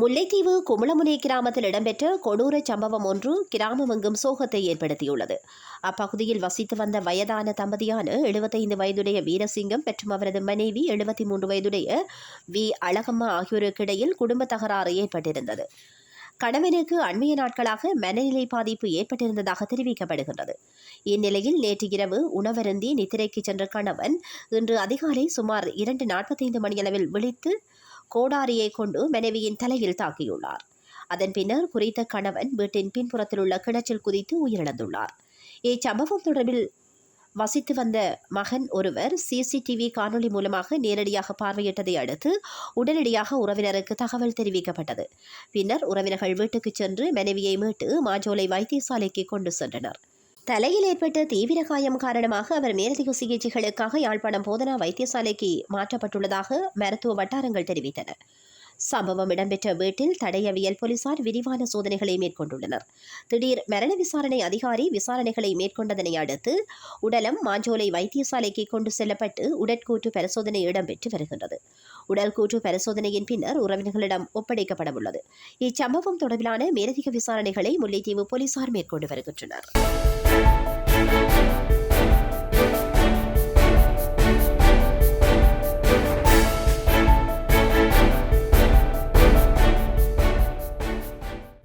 முல்லைத்தீவு குமளமுனை கிராமத்தில் இடம்பெற்ற கொடூர சம்பவம் ஒன்று கிராமமெங்கும் சோகத்தை ஏற்படுத்தியுள்ளது. அப்பகுதியில் வசித்து வந்த வயதான தம்பதியான எழுபத்தைந்து வயதுடைய வீரசிங்கம் மற்றும் அவரது மனைவி எழுபத்தி மூன்று வயதுடைய வி. அழகம்மா ஆகியோருக்கிடையில் குடும்ப தகராறு ஏற்பட்டிருந்தது. கணவனுக்கு அண்மைய நாட்களாக மனநிலை பாதிப்பு ஏற்பட்டிருந்ததாக தெரிவிக்கப்படுகின்றது. இந்நிலையில் நேற்று இரவு உணவருந்தி நித்திரைக்கு சென்ற கணவன் இன்று அதிகாலை சுமார் இரண்டு நாற்பத்தைந்து மணியளவில் விழித்து கோடாரியை கொண்டு மனைவியின் தலையில் தாக்கியுள்ளார். அதன் பின்னர் குறித்த கணவன் வீட்டின் பின்புறத்தில் உள்ள கிணற்றில் குதித்து உயிரிழந்துள்ளார். இச்சம்பவம் தொடர்பில் வசித்து வந்த மகன் ஒருவர் சிசிடிவி காணொளி மூலமாக நேரடியாக பார்வையிட்டதை அடுத்து உடனடியாக உறவினருக்கு தகவல் தெரிவிக்கப்பட்டது. பின்னர் உறவினர்கள் வீட்டுக்கு சென்று மனைவியை மீட்டு மாஜோலை வைத்தியசாலைக்கு கொண்டு சென்றனர். தலையில் ஏற்பட்ட தீவிர காயம் காரணமாக அவர் மேலதிக சிகிச்சைகளுக்காக யாழ்ப்பாணம் போதனா வைத்தியசாலைக்கு மாற்றப்பட்டுள்ளதாக மருத்துவ வட்டாரங்கள் தெரிவித்தன. சம்பவம் இடம்பெற்ற வீட்டில் தடையவியல் போலீசார் விரிவான சோதனைகளை மேற்கொண்டுள்ளனர். திடீர் மரண விசாரணை அதிகாரி விசாரணைகளை மேற்கொண்டதனை அடுத்து உடலம் மாஞ்சோலை வைத்தியசாலைக்கு கொண்டு செல்லப்பட்டு உடற்கூற்று பரிசோதனை இடம்பெற்று வருகின்றது. உடல் கூற்று பரிசோதனையின் பின்னர் உறவினர்களிடம் ஒப்படைக்கப்படவுள்ளது. இச்சம்பவம் தொடர்பிலான மேலதிக விசாரணைகளை முல்லைத்தீவு போலீசார் மேற்கொண்டு வருகின்றனர்.